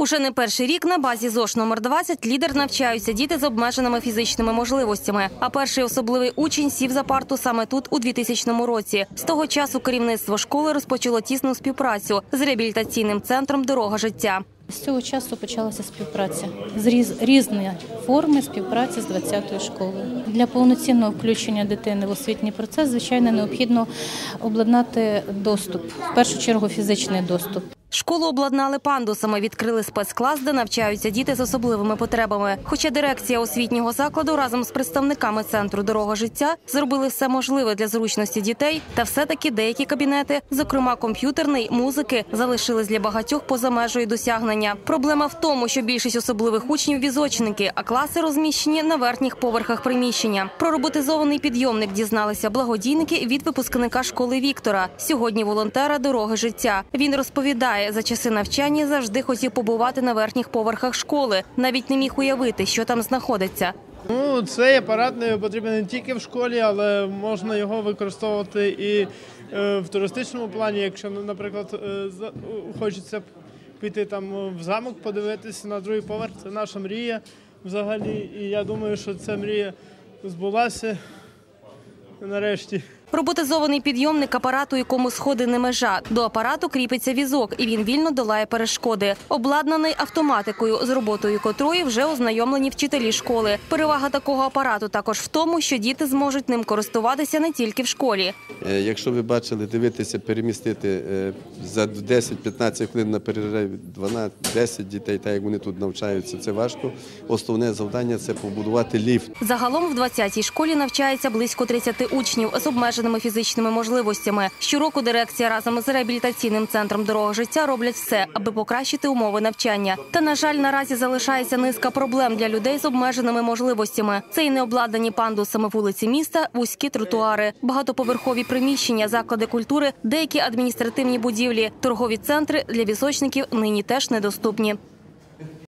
Уже не перший рік на базі ЗОШ номер 20 лідер навчаються діти з обмеженими фізичними можливостями. А перший особливий учень сів за парту саме тут у 2000 році. З того часу керівництво школи розпочало тісну співпрацю з реабілітаційним центром Дорога життя. З цього часу почалася співпраця з різ, різні форми співпраці з 20-ю школою. Для повноцінного включення дитини в освітній процес, звичайно, необхідно обладнати доступ, в першу чергу фізичний доступ. Школу обладнали пандусами, відкрили спецклас, де навчаються діти з особливими потребами. Хоча дирекція освітнього закладу разом з представниками центру дорога життя зробили все можливе для зручності дітей, та все-таки деякі кабінети, зокрема комп'ютерний, музики, залишились для багатьох поза межею досягнення. Проблема в тому, що більшість особливих учнів візочники, а класи розміщені на верхніх поверхах приміщення. Про роботизований підйомник дізналися благодійники від випускника школи Віктора. Сьогодні волонтера дороги життя. Він розповідає, за часи навчання завжди хотів побувати на верхніх поверхах школи. Навіть не міг уявити, що там знаходиться. Ну, цей апарат не потрібен не тільки в школі, але можна його використовувати і е, в туристичному плані, якщо, ну, наприклад, е, хочеться піти там в замок, подивитися на другий поверх. Це наша мрія взагалі. І я думаю, що ця мрія збулася нарешті. Роботизований підйомник апарату, якому сходи не межа. До апарату кріпиться візок, і він вільно долає перешкоди. Обладнаний автоматикою, з роботою котрої вже ознайомлені вчителі школи. Перевага такого апарату також в тому, що діти зможуть ним користуватися не тільки в школі. Е, Якщо ви бачили, дивитися, перемістити е, за 10-15 хвилин на перерив 12-10 дітей, так як вони тут навчаються, це важко. Основне завдання це побудувати ліфт. Загалом в 20-й школі навчається близько 30 учнів з обмеженими фізичними можливостями. Щороку дирекція разом з реабілітаційним центром дорога життя роблять все, аби покращити умови навчання. Та на жаль, наразі залишається низка проблем для людей з обмеженими можливостями. Це і необладнані пандусами вулиці міста, вузькі тротуари, багатоповерхові приміщення, заклади культури, деякі адміністративні будівлі, торгові центри для візочників нині теж недоступні.